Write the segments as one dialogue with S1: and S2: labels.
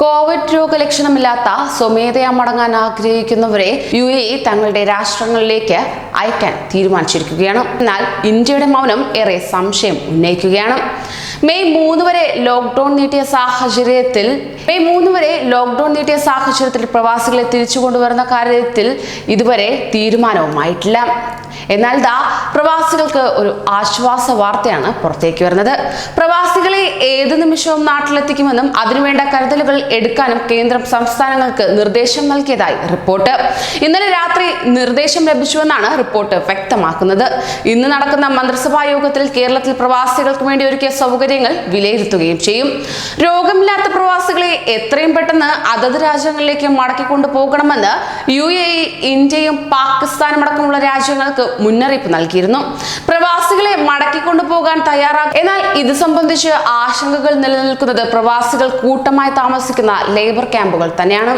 S1: Covid രോഗലക്ഷണമില്ലാത്ത സ്വമേധയാ മടങ്ങാൻ ആഗ്രഹിക്കുന്നവരെ U A തങ്ങളുടെ രാഷ്ട്രങ്ങളിലേക്ക് അയക്കാൻ തീരുമാനിച്ചിരിക്കുകയാണ്. എന്നാൽ ഇന്ത്യയുടെ മൗനം ഏറെ സംശയം ഉന്നയിക്കുകയാണ്. മെയ് മൂന്ന് വരെ ലോക്ക്ഡൌൺ നീട്ടിയ സാഹചര്യത്തിൽ മെയ് മൂന്ന് വരെ ലോക്ക്ഡൌൺ നീട്ടിയ സാഹചര്യത്തിൽ പ്രവാസികളെ തിരിച്ചു കൊണ്ടുവരുന്ന കാര്യത്തിൽ ഇതുവരെ തീരുമാനവുമായിട്ടില്ല. എന്നാൽ ദാ പ്രവാസികൾക്ക് ഒരു ആശ്വാസ വാർത്തയാണ് പുറത്തേക്ക് വരുന്നത്. പ്രവാസികളെ ഏത് നിമിഷവും നാട്ടിലെത്തിക്കുമെന്നും അതിനുവേണ്ട കരുതലുകൾ എടുക്കാനും കേന്ദ്രം സംസ്ഥാനങ്ങൾക്ക് നിർദ്ദേശം നൽകിയതായി റിപ്പോർട്ട്. ഇന്നലെ രാത്രി നിർദ്ദേശം ലഭിച്ചുവെന്നാണ് റിപ്പോർട്ട് വ്യക്തമാക്കുന്നത്. ഇന്ന് നടക്കുന്ന മന്ത്രിസഭാ യോഗത്തിൽ കേരളത്തിൽ പ്രവാസികൾക്ക് വേണ്ടി ഒരുക്കിയ സൗകര്യങ്ങൾ വിലയിരുത്തുകയും ചെയ്യും. രോഗമില്ലാത്ത പ്രവാസികളെ എത്രയും പെട്ടെന്ന് അതത് രാജ്യങ്ങളിലേക്ക് മടക്കിക്കൊണ്ടു പോകണമെന്ന് യു എ ഇ ഇന്ത്യയും പാകിസ്ഥാനും അടക്കമുള്ള രാജ്യങ്ങൾക്ക് മുന്നറിയിപ്പ് നൽകിയിരുന്നു. പ്രവാസികളെ മടക്കിക്കൊണ്ടു പോകാൻ തയ്യാറാക്കും എന്നാൽ ഇത് സംബന്ധിച്ച് ആശങ്കകൾ നിലനിൽക്കുന്നത് പ്രവാസികൾ കൂട്ടമായി താമസിക്കുന്ന ലേബർ ക്യാമ്പുകൾ തന്നെയാണ്.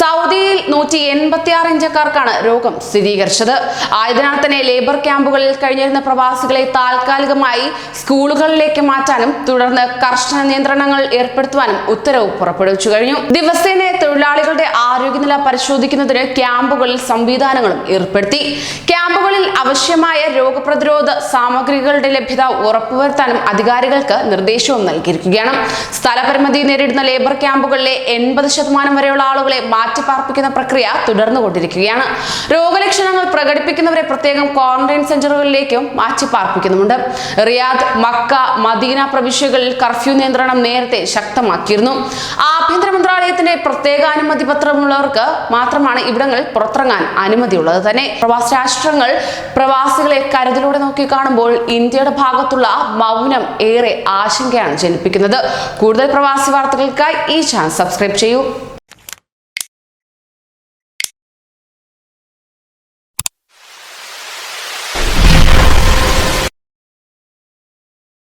S1: സൗദിയിൽ നൂറ്റി എൺപത്തി ആറ് ഇന്ത്യക്കാർക്കാണ് രോഗം സ്ഥിരീകരിച്ചത്. ആയതിനാൽ തന്നെ ലേബർ ക്യാമ്പുകളിൽ കഴിഞ്ഞിരുന്ന പ്രവാസികളെ താൽക്കാലികമായി സ്കൂളുകളിലേക്ക് മാറ്റാനും തുടർന്ന് കർശന നിയന്ത്രണങ്ങൾ ഏർപ്പെടുത്തുവാനും ഉത്തരവ് പുറപ്പെടുവിച്ചു കഴിഞ്ഞു. ദിവസേന തൊഴിലാളികളുടെ ആരോഗ്യനില പരിശോധിക്കുന്നതിന് ക്യാമ്പുകളിൽ സംവിധാനങ്ങളും ഏർപ്പെടുത്തി. ക്യാമ്പുകളിൽ ആവശ്യമായ രോഗപ്രതിരോധ സാമഗ്രികളുടെ ലഭ്യത ഉറപ്പുവരുത്താനും അധികാരികൾക്ക് നിർദ്ദേശവും നൽകിയിരിക്കുകയാണ്. സ്ഥലപരിമിതി നേരിടുന്ന ലേബർ ക്യാമ്പുകളിലെ എൺപത് ശതമാനം വരെയുള്ള ആളുകളെ മാറ്റിപ്പാർപ്പിക്കുന്ന പ്രക്രിയ തുടർന്നുകൊണ്ടിരിക്കുകയാണ്. രോഗലക്ഷണങ്ങൾ പ്രകടിപ്പിക്കുന്നവരെ പ്രത്യേകം ക്വാറന്റൈൻ സെന്ററുകളിലേക്കും മാറ്റിപ്പാർപ്പിക്കുന്നുമുണ്ട്. റിയാദ് മക്ക മദീന പ്രവിശ്യകളിൽ കർഫ്യൂ നിയന്ത്രണം നേരത്തെ ശക്തമാക്കിയിരുന്നു. ആഭ്യന്തര മന്ത്രാലയത്തിന്റെ പ്രത്യേക അനുമതി പത്രമുള്ളവർക്ക് മാത്രമാണ് ഇവിടങ്ങളിൽ പുറത്തിറങ്ങാൻ അനുമതിയുള്ളത്. തന്നെ പ്രവാസി രാഷ്ട്രങ്ങൾ പ്രവാസികളെ കരുതലോടെ നോക്കി കാണുമ്പോൾ ഇന്ത്യയുടെ ഭാഗത്തുള്ള മൗനം ഏറെ ആശങ്കയാണ് ജനിപ്പിക്കുന്നത്. കൂടുതൽ പ്രവാസി വാർത്തകൾക്കായി ഈ ചാനൽ സബ്സ്ക്രൈബ് ചെയ്യൂ.